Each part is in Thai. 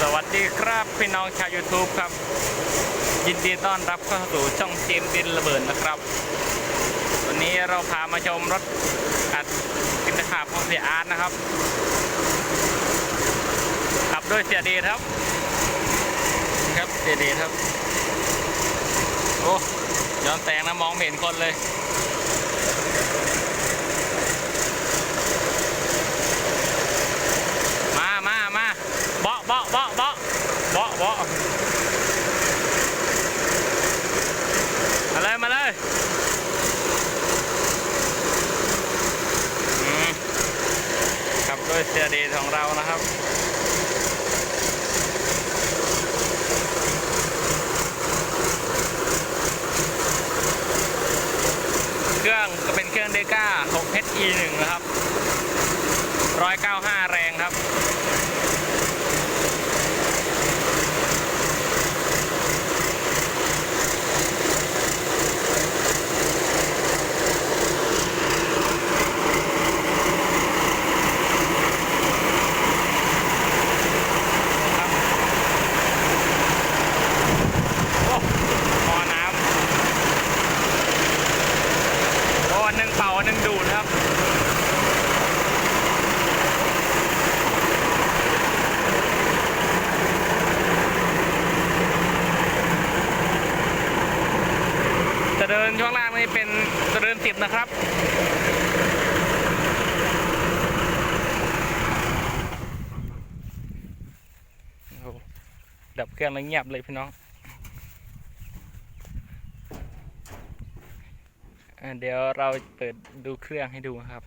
สวัสดีครับพี่น้องชาว YouTube ครับ ยินดีต้อนรับเข้าสู่ช่องเจมส์ดินระเบิดนะครับ วันนี้เราพามาชมรถอัดกินขาบของเสียอาร์ตนะครับ ขับด้วยเสียเดชครับ ครับเสียเดชครับ โอ้ย้อนแสงนะมองไม่เห็นคนเลย มามามาเบาะเบาะเบาะเบาะเบาะเบาะมาเลย มาเลยอืมขับด้วยเสื้อดีของเรานะครับเครื่องก็เป็นเครื่องเดก้า 6HE1 นะครับ195 แรงครับ โอ้หม้อน้ำโอ้หนึ่งเป่าหนึ่งดูดครับ จะ เดินช่วงล่างนี่เป็นเดินสิบนะครับดับเครื่องแล้วเงียบเลยพี่น้องเดี๋ยวเราเปิดดูเครื่องให้ดูครับ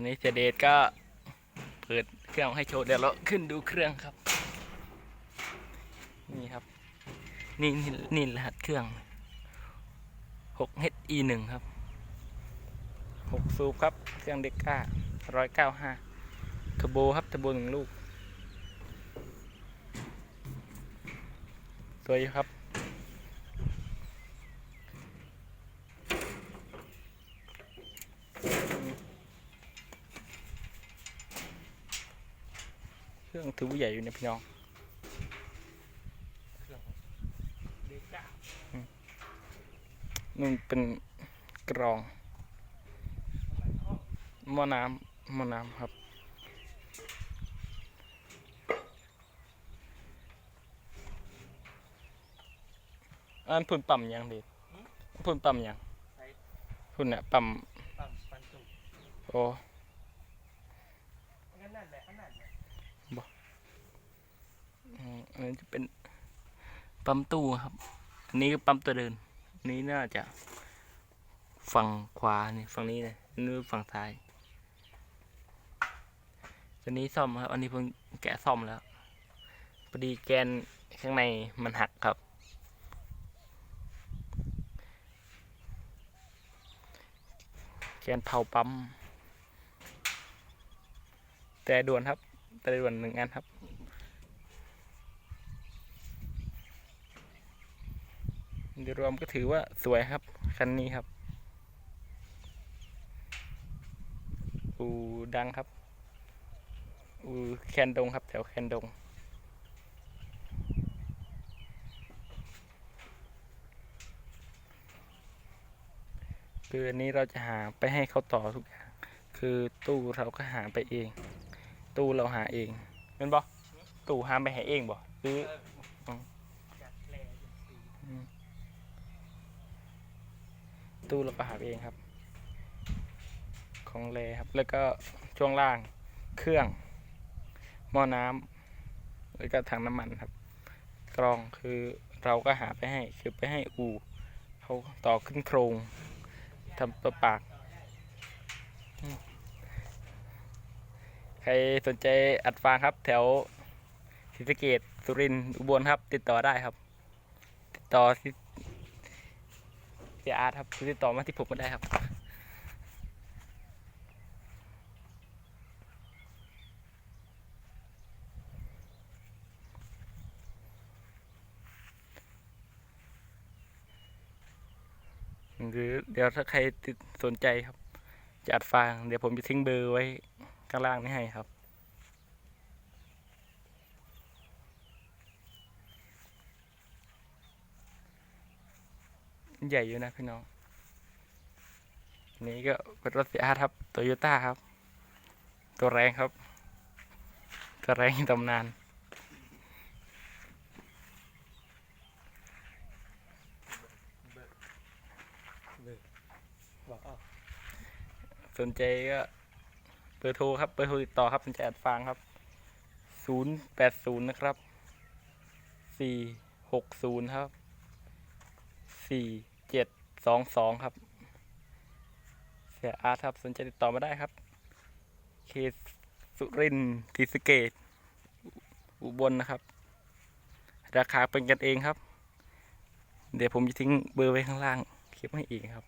อนนี้เจเดตก็เปิดเครื่องให้โชว์เดี๋ยวเราขึ้นดูเครื่องครับ นี่ครับ นี่นี่นี่รหัสเครื่อง6 HE 1ครับ 6 ซูปครับ เครื่องเด็กก้า195เทอร์โบครับเทอร์โบหนึ่งลูก สวยครับ รื่องถือว่าใหญ่อยู่เนะพี่น้องอืมมันเป็นกรองหม้อน้ำหม้อน้ำครับอันพุ่นปั๊มยังดีพุ่นปั๊มยังพุ่นเนี่ยปั๊มปั๊มปันสุกโอ้ งั้นนั่นแหละนั่นแหละ อันนี้จะเป็นปั๊มตู้ครับ อันนี้ก็ปั๊มตัวเดิน อันนี้น่าจะฝั่งขวานี่ฝั่งนี้เลยนี่ฝั่งซ้ายตัวนี้ซ่อมครับ อันนี้เพิ่งแกะซ่อมแล้วพอดีแกนข้างในมันหักครับ แกนเผาปั๊มแต่ด่วนครับแต่ด่วนหนึ่งอันครับ ดยรวมก็ถือว่าสวยครับ คันนี้ครับอูดังครับอูแคนดงครับ แถวแคนดงคืออันนี้เราจะหาไปให้เขาต่อทุกอย่าง คือตู้เราก็หาไปเอง ตู้เราหาเองเป็นบ่ตู้หาไปห้เองบ่หรือ จัดแลจัดสี ตู้เราก็หาเองครับ ของเลครับ แล้วก็ช่วงล่างเครื่อง หม้อน้ำแล้วก็ถังน้ำมันครับ กรองคือเราก็หาไปให้คือไปให้อู่เขาต่อขึ้นโครงทำตัวปาก ใครสนใจอัดฟางครับ แถวศรีสะเกดสุรินทร์อุบลครับ ติดต่อได้ครับ ติดต่อ สียอาร์ตครับติดต่อมาที่ผมก็ได้ครับ หรือเดี๋ยวถ้าใครสนใจครับจะอัดฟางเดี๋ยวผมจะทิ้งเบอร์ไว้ข้างล่างนี้ให้ครับ ใหญ่อยู่นะพี่น้อง นี่ก็เป็นรถสีอาร์ครับโตโยต้าครับ ตัวแรงครับ ตัวแรงตำนานสนใจก็เบอร์โทรครับเบอร์โทรติดต่อครับสนใจอัดฟางครับศูนย์แปดศูนย์นะครับสี่หกศูนย์ครับสี่ สองสองครับ เสียอาร์ตครับสนใจติดต่อมาได้ครับเคสสุรินทร์ศรีสเกต อุบลนะครับ ราคาเป็นกันเองครับ เดี๋ยวผมจะทิ้งเบอร์ไว้ข้างล่าง คลิปให้อีกครับ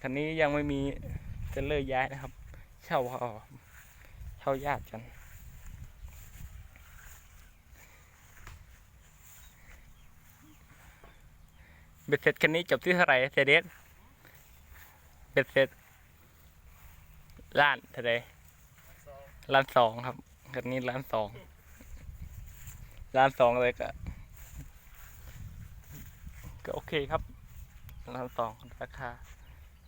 คันนี้ยังไม่มีเทรลเลอร์ย้ายนะครับ เช่าเอาเช่าญาติกัน เบ็ดเสร็จคันนี้จบที่เท่าไหร่เซเดสเบ็ดเสร็จล้านเท่าไหร่ล้านสองครับคันนี้ล้านสองล้านสองเลยก็ก็โอเคครับล้านสองราคา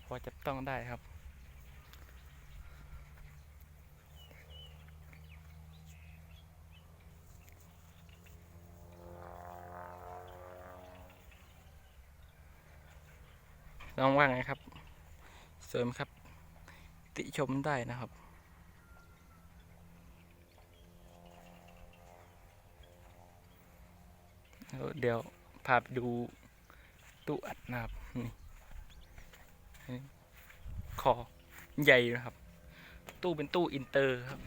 พอจะต้องได้ครับ น้องว่าไงครับ เสริมครับ ติชมได้นะครับเดี๋ยวพาไปดูตู้อัดนะครับนี่คอใหญ่นะครับ ตู้เป็นตู้อินเตอร์ครับ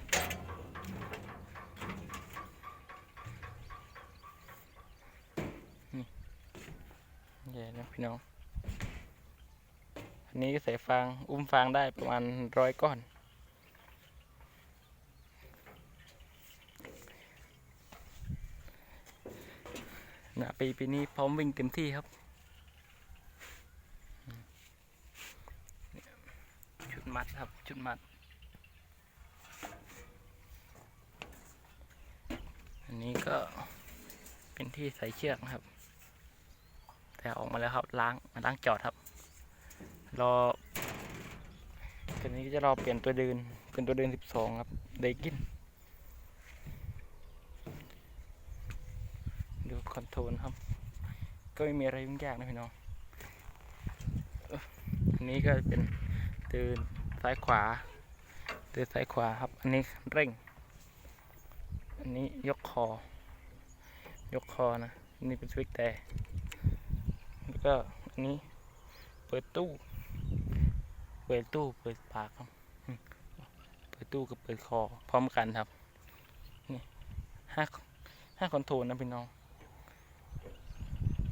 นี่ใหญ่นะพี่น้อง นนี้ใส่ฟาง อุ้มฟางได้ประมาณร้อยก้อน นะปีปีนี้พร้อมวิ่งเต็มที่ครับ ชุดมัดครับ ชุดมัด อันนี้ก็เป็นที่ใส่เชือกนะครับ แต่ออกมาแล้วครับล้างล้างจอดครับ รอตัวนี้ก็จะรอเปลี่ยนตัวเดินเป็นตัวเดินสิบสองครับไดกิน ดูคอนโทรลครับ ก็ไม่มีอะไรยุ่งยากนะพี่น้อง อันนี้ก็เป็นเดินซ้ายขวาเดินซ้ายขวาครับ อันนี้เร่ง อันนี้ยกคอ ยกคอนะอันนี้เป็นสวิตแต่แล้วก็อันนี้เปิดตู้ เปิดตู้เปิดปากครับ เปิดตู้กับเปิดคอ พร้อมกันครับ นี่ห้าห้าคอนโทรลนะพี่น้อง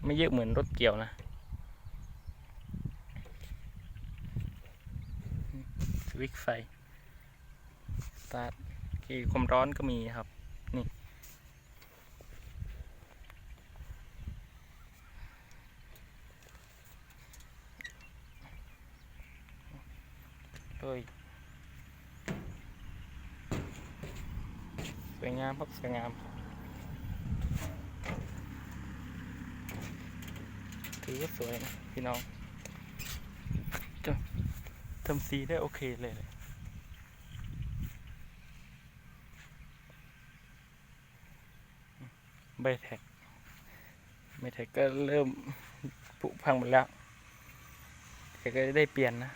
ไม่เยอะเหมือนรถเกี่ยวนะสวิตช์ไฟสตาร์ทกี่ความร้อนก็มีครับ นี่ เลยสวยงามครับสวยงาม ถือว่าสวยนะพี่น้องจะทำสีได้โอเคเลยเลยใบแท็กใบแท็กก็เริ่มผุพังหมดแล้วแต่ก็ได้เปลี่ยนนะ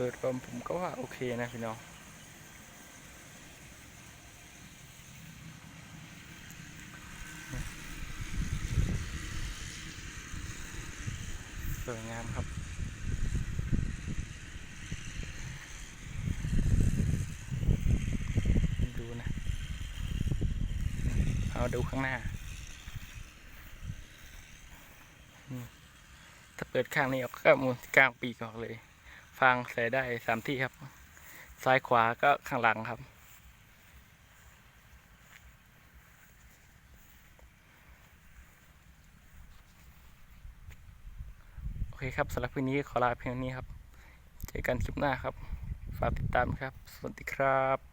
โดยรวมผมก็ว่าโอเคนะพี่น้องสวยงามครับดูนะ เอาดูข้างหน้า ถ้าเปิดข้างนี้ออกก็มุนกลางปีกออกเลย ฟางใส่ได้สามที่ครับ ซ้ายขวาก็ข้างหลังครับ โอเคครับสำหรับคลิปนี้ขอลาเพียงเท่านี้ครับ เจอกันคลิปหน้าครับ ฝากติดตามครับ สวัสดีครับ